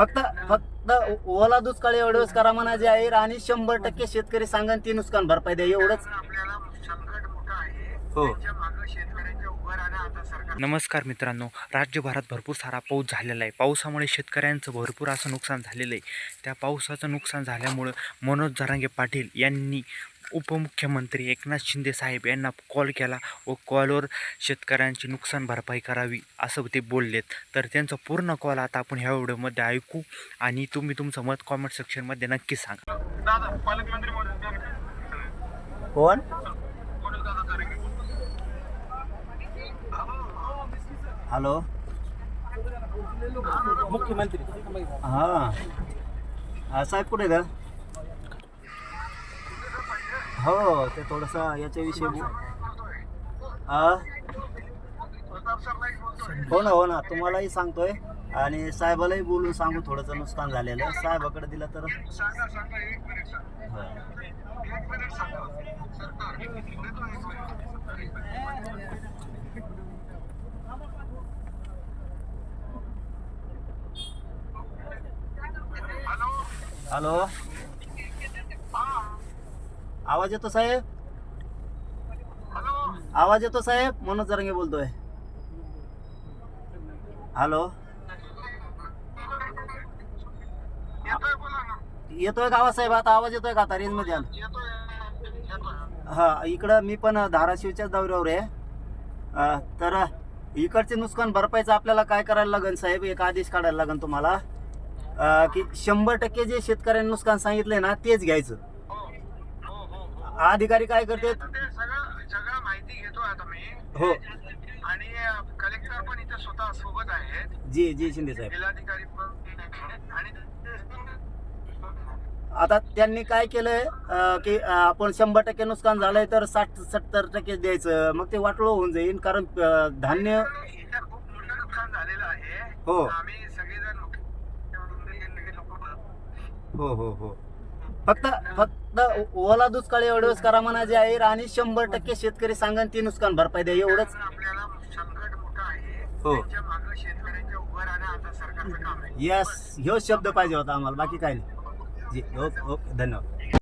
फक्त फक्त ओला दुष्काळ एवढंच करा म्हणा जे आहे. आणि शंभर टक्के शेतकरी सांगा ती नुकसान भरपाई द्या. एवढंच. आपल्याला संकट मोठं आहे. हो. त्याच्यामागे शेतकऱ्यांच्या उभं राहणं आता सरकार नमस्कार मित्रांनो. राज्यभरात भरपूर सारा पाऊस झालेला आहे. पावसामुळे शेतकऱ्यांचं भरपूर असं नुकसान झालेलं आहे. त्या पावसाचं नुकसान झाल्यामुळं मनोज जरांगे पाटील यांनी उपमुख्यमंत्री एकनाथ शिंदे साहेब यांना कॉल केला व कॉलवर शेतकऱ्यांची नुकसान भरपाई करावी असं ते बोललेत. तर त्यांचा पूर्ण कॉल आता आपण ह्या व्हिडिओमध्ये ऐकू आणि तुम्ही तुमचं मत कॉमेंट सेक्शनमध्ये नक्की सांगा. कोण हॅलो मुख्यमंत्री हां हा, साहेब कुठे का? हो ते थोडंसं याच्याविषयी बो- हो ना हो ना तुम्हालाही सांगतोय. आणि साहेबालाही बोलून सांगू थोडंसं नुकसान झालेलं साहेबाकडे दिलं तर हॅलो सांगा एक मिनिट सांगा हा. एक मिनिट सांगा सरकार देतो एक मिनिट हॅलो हॅलो हा आवाज येतो साहेब? हॅलो आवाज येतो साहेब? मनोज जरंगे बोलतोय. हॅलो? येतोय का आवाज साहेब? आता आवाज येतोय का आता रेंजमध्ये हा इकडं मी पण धाराशिवच्याच दौऱ्यावर आहे. तर इकडचे नुकसान भरपाईचं आपल्याला काय करायला लागेल साहेब? एक आदेश काढायला लागेल तुम्हाला. की शंभर टक्के जे शेतकऱ्यांनी नुकसान सांगितलंय ना तेच घ्यायचं. हो अधिकारी काय करते? ते सगळं सगळं माहिती घेतो आता मी. हो. आणि कलेक्टर पण इथे स्वतः सोबत आहेत. जी जी शिंदे साहेब. जिल्हाधिकारी पण आणि आता त्यांनी काय केलंय? अ, की अ, आपण शंभर टक्के नुकसान झालंय तर साठ सत्तर टक्के द्यायचं. मग ते वाटलं होऊन जाईल कारण अ, धान्य इथं खूप मोठं नुकसान झालेलं आहे. हो. आम्ही सगळेजण लोक हो हो हो. फक्त फक्त ओला दुष्काळ एवढंच करा म्हणा जे आहे आणि शंभर टक्के शेतकरी सांगा ती नुकसान भरपाई द्या एवढंच. आपल्याला संकट मोठं आहे हो. त्याच्यामागे शेतकऱ्यांच्या उभं राहणं आता सरकारचं काम आहे. यस ह्योच शब्द पाहिजे होता आम्हाला बाकी काय नाही. जी ओके ओके धन्यवाद.